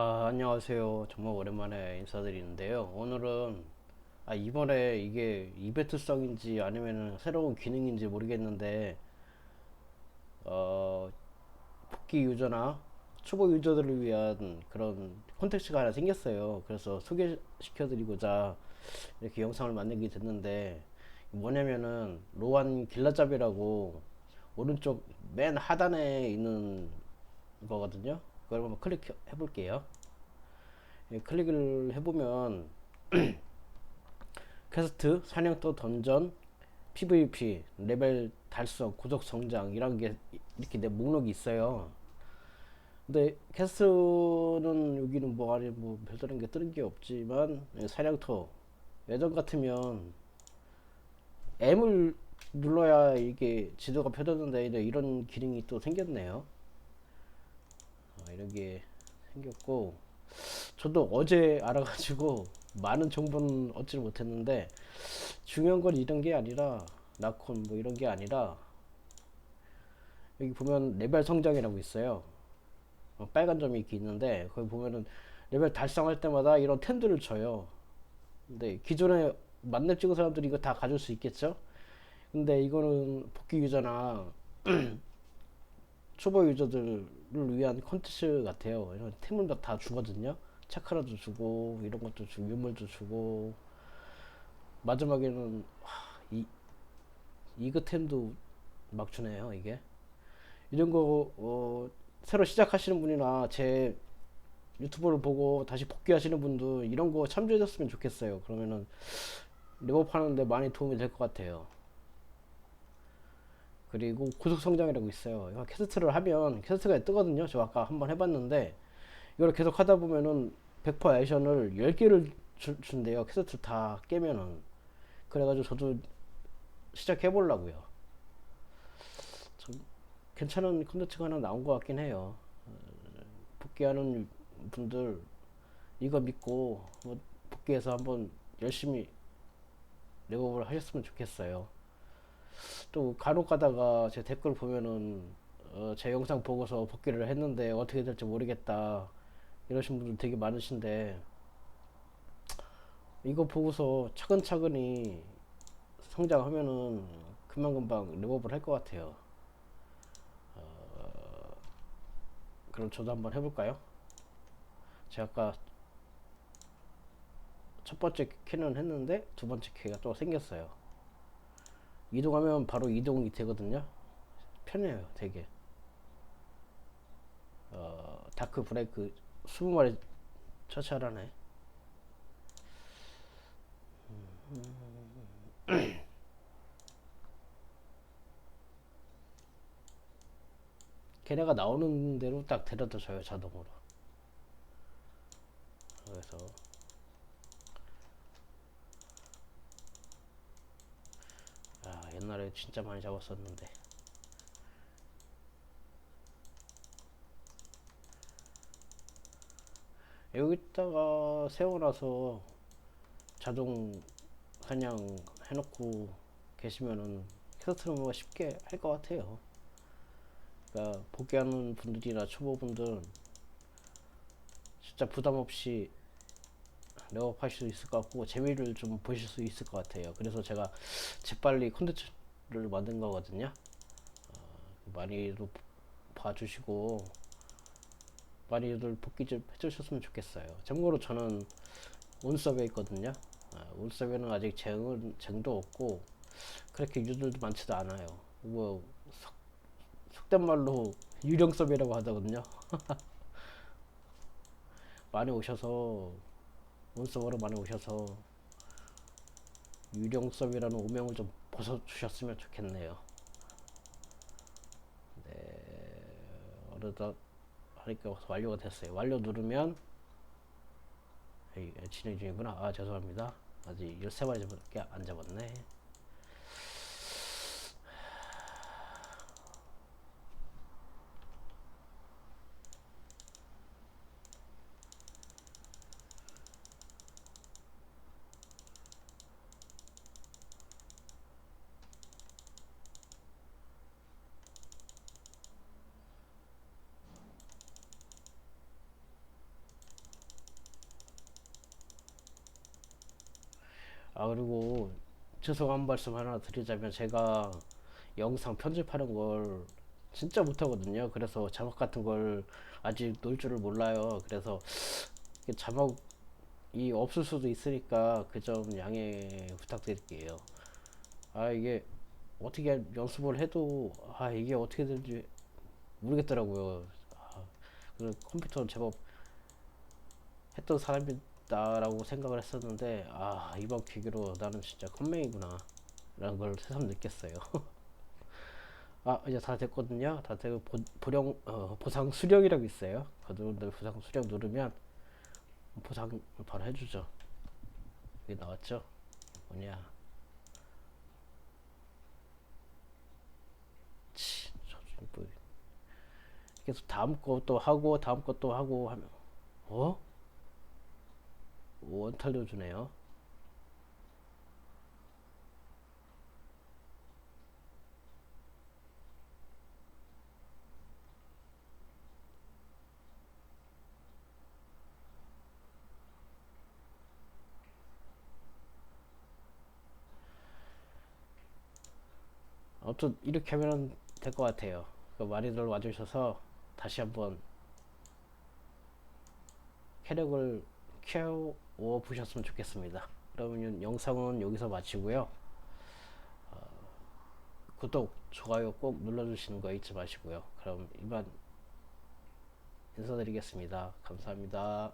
아, 안녕하세요. 정말 오랜만에 인사드리는데요. 오늘은 아, 이번에 이게 이벤트성인지 아니면 새로운 기능인지 모르겠는데 어, 복귀 유저나 초보 유저들을 위한 그런 콘텐츠가 하나 생겼어요. 그래서 소개시켜드리고자 이렇게 영상을 만들게 됐는데 뭐냐면은 로안 길라잡이라고 오른쪽 맨 하단에 있는 거거든요. 그걸 한번 클릭해 볼게요. 예, 클릭을 해보면 퀘스트, 사냥터, 던전, PVP, 레벨 달성, 고속 성장 이런 게 이렇게 내 목록이 있어요. 근데 퀘스트는 여기는 뭐 아니 뭐 별다른 게 뜨는 게 없지만 예, 사냥터 예전 같으면 M을 눌러야 이게 지도가 펴졌는데 이런 기능이 또 생겼네요. 어, 이런 게 생겼고 저도 어제 알아가지고 많은 정보는 얻지를 못했는데 중요한 건 이런 게 아니라 라콘 뭐 이런 게 아니라 여기 보면 레벨 성장이라고 있어요. 어, 빨간 점이 이렇게 있는데 거기 보면은 레벨 달성할 때마다 이런 텐들을 줘요. 근데 기존에 만렙 찍은 사람들이 이거 다 가질 수 있겠죠? 근데 이거는 복귀 유저나 초보 유저들을 위한 콘텐츠 같아요. 이런 템을 다 주거든요. 차크라도 주고 이런 것도 주고 유물도 주고 마지막에는 하, 이 이그템도 막 주네요. 이게 이런 거 어, 새로 시작하시는 분이나 제 유튜브를 보고 다시 복귀하시는 분도 이런 거 참조해줬으면 좋겠어요. 그러면은 하는데 많이 도움이 될 것 같아요. 그리고 고속 성장이라고 있어요. 이거 퀘스트를 하면 퀘스트가 뜨거든요. 저 아까 한번 해봤는데 이걸 계속 하다 보면은 100% 액션을 10개를 주, 준대요. 퀘스트 다 깨면은 그래가지고 저도 시작해 보려고요. 좀 괜찮은 컨텐츠가 하나 나온 것 같긴 해요. 어, 복귀하는 분들 이거 믿고 뭐 복귀해서 한번 열심히 레벨업을 하셨으면 좋겠어요. 또 간혹 가다가 제 댓글 보면은 어, 제 영상 보고서 복귀를 했는데 어떻게 될지 모르겠다. 이러신 분들 되게 많으신데 이거 보고서 차근차근히 성장하면은 금방금방 레벨업을 할것 같아요. 어, 그럼 저도 한번 해볼까요? 제가 아까 첫 번째 키는 했는데 두 번째 키가 또 생겼어요 이동하면 바로 이동이 되거든요. 편해요, 되게. 어, 다크 브레이크 20마리 처치하라네. 걔네가 나오는 대로 딱 데려다 줘요, 자동으로. 그래서 아, 옛날에 진짜 많이 잡았었는데. 여기다가 세워놔서 자동 사냥 해놓고 계시면은 캐스트로머가 쉽게 할 것 같아요. 그러니까 복귀하는 분들이나 초보분들 진짜 부담 없이 레업하실 수 있을 것 같고 재미를 좀 보실 수 있을 것 같아요. 그래서 제가 재빨리 콘텐츠 를 만든 거거든요. 어, 많이도 봐주시고 많이들 복귀 좀 해주셨으면 좋겠어요. 참고로 저는 온섭에 있거든요. 어, 온섭에는 아직 쟁은 쟁도 없고 그렇게 유저들도 많지도 않아요. 뭐 속, 속된 말로 유령섭이라고 하거든요. 많이 오셔서 온서버로 많이 오셔서 유령섭이라는 오명을 좀 벗어주셨으면 좋겠네요. 네, 어느덧 하니까 완료가 됐어요. 완료 누르면 에이, 진행 중이구나. 아 죄송합니다. 아직 13마리 밖에 안 잡았네. 아 그리고 죄송한 말씀 하나 드리자면 제가 영상 편집하는 걸 진짜 못하거든요. 그래서 자막 같은 걸 아직 놓을 줄을 몰라요. 그래서 자막이 없을 수도 있으니까 그 점 양해 부탁드릴게요. 아 이게 어떻게 연습을 해도 아 이게 어떻게 될지 모르겠더라고요. 아, 그 컴퓨터는 제법 했던 사람이 다라고 생각을 했었는데 아 이번 계기로 나는 진짜 컴맹이구나 라는 걸 새삼 느꼈어요. 아 이제 다 됐거든요. 다 되고 보, 보령 어, 보상 수령이라고 있어요. 여러분들 보상 수령 누르면 보상 바로 해주죠. 여기 나왔죠? 뭐냐? 치, 저, 저, 뭐, 계속 다음 것도 하고 다음 것도 하고 하면 어? 원탈도 주네요. 아무튼 이렇게 하면 될 것 같아요. 그 많이들 와주셔서 다시 한번 캐력을 키워 보셨으면 좋겠습니다. 그러면 영상은 여기서 마치고요. 어, 구독, 좋아요 꼭 눌러주시는 거 잊지 마시고요. 그럼 이만 인사드리겠습니다. 감사합니다.